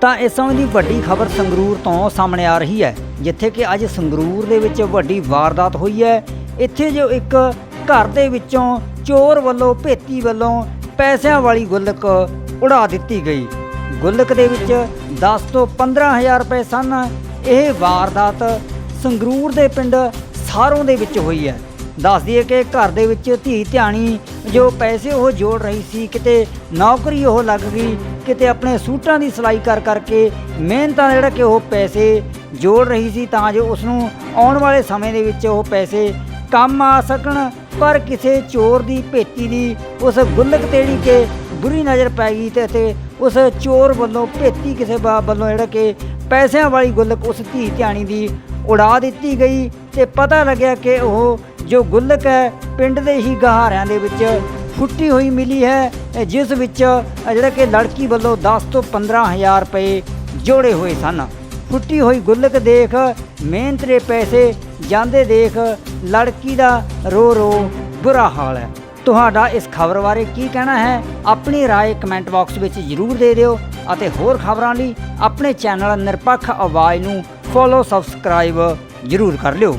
ਤਾਂ ਇਸ ਸਮੇਂ ਦੀ ਵੱਡੀ ਖਬਰ ਸੰਗਰੂਰ ਤੋਂ ਸਾਹਮਣੇ ਆ ਰਹੀ ਹੈ, ਜਿੱਥੇ ਕਿ ਅੱਜ ਸੰਗਰੂਰ ਦੇ ਵਿੱਚ ਵੱਡੀ ਵਾਰਦਾਤ ਹੋਈ ਹੈ। ਇੱਥੇ ਜੋ ਇੱਕ ਘਰ ਦੇ ਵਿੱਚੋਂ ਚੋਰ ਵੱਲੋਂ, ਭੇਤੀ ਵੱਲੋਂ ਪੈਸਿਆਂ ਵਾਲੀ ਗੁੱਲਕ ਉਡਾ ਦਿੱਤੀ ਗਈ। ਗੁੱਲਕ ਦੇ ਵਿੱਚ 10 ਤੋਂ 15000 ਰੁਪਏ ਸਨ। ਇਹ ਵਾਰਦਾਤ ਸੰਗਰੂਰ ਦੇ ਪਿੰਡ ਸਾਰੋਂ ਦੇ ਵਿੱਚ ਹੋਈ ਹੈ। ਦੱਸ ਦਈਏ ਕਿ ਘਰ ਦੇ ਵਿੱਚ ਧੀ ਧਿਆਣੀ ਜੋ ਪੈਸੇ ਉਹ ਜੋੜ ਰਹੀ ਸੀ, ਕਿਤੇ ਨੌਕਰੀ ਉਹ ਲੱਗ ਗਈ ਕਿਤੇ ਆਪਣੇ ਸੂਟਾਂ ਦੀ ਸਿਲਾਈ ਕਰ ਕਰਕੇ ਮਿਹਨਤਾਂ ਜਿਹੜਾ ਕਿ ਉਹ ਪੈਸੇ ਜੋੜ ਰਹੀ ਸੀ, ਤਾਂ ਜੋ ਉਸ ਨੂੰ ਆਉਣ ਵਾਲੇ ਸਮੇਂ ਦੇ ਵਿੱਚ ਉਹ ਪੈਸੇ ਕੰਮ ਆ ਸਕਣ। ਪਰ ਕਿਸੇ ਚੋਰ ਦੀ ਭੇਤੀ ਦੀ ਉਸ ਗੁੱਲਕ ਤੇੜੀ ਕੇ ਬੁਰੀ ਨਜ਼ਰ ਪੈ ਗਈ ਤੇ ਅਤੇ ਉਸ ਚੋਰ ਵੱਲੋਂ ਭੇਤੀ ਕਿਸੇ ਬਾ ਵੱਲੋਂ ਜਿਹੜਾ ਕਿ ਪੈਸਿਆਂ ਵਾਲੀ ਗੁੱਲਕ ਉਸ ਧੀ ਧਿਆਣੀ ਦੀ ਉਡਾ ਦਿੱਤੀ ਗਈ ਤੇ ਪਤਾ ਲੱਗਿਆ ਕਿ ਉਹ ਜੋ ਗੁੱਲਕ ਹੈ, ਪਿੰਡ ਦੇ ਹੀ ਗਹਾਰਿਆਂ ਦੇ ਵਿੱਚ ਫੁੱਟੀ ਹੋਈ ਮਿਲੀ ਹੈ ਇਹ ਜਿਸ ਵਿੱਚ ਅ ਜਿਹੜਾ ਕਿ ਲੜਕੀ ਵੱਲੋਂ 10 ਤੋਂ 15000 ਰੁਪਏ ਜੋੜੇ ਹੋਏ ਸਨ ਫੁੱਟੀ ਹੋਈ ਗੁੱਲਕ ਦੇਖ ਮਿਹਨਤ ਦੇ ਪੈਸੇ ਜਾਂਦੇ ਦੇਖ ਲੜਕੀ ਦਾ ਰੋ ਰੋ ਬੁਰਾ ਹਾਲ ਹੈ ਤੁਹਾਡਾ ਇਸ ਖਬਰ ਬਾਰੇ ਕੀ ਕਹਿਣਾ ਹੈ ਆਪਣੀ رائے ਕਮੈਂਟ ਬਾਕਸ ਵਿੱਚ ਜ਼ਰੂਰ ਦੇ ਦਿਓ ਅਤੇ ਹੋਰ ਖਬਰਾਂ ਲਈ ਆਪਣੇ ਚੈਨਲ ਨਿਰਪੱਖ ਆਵਾਜ਼ ਨੂੰ ਫੋਲੋ ਸਬਸਕ੍ਰਾਈਬ ਜ਼ਰੂਰ ਕਰ ਲਿਓ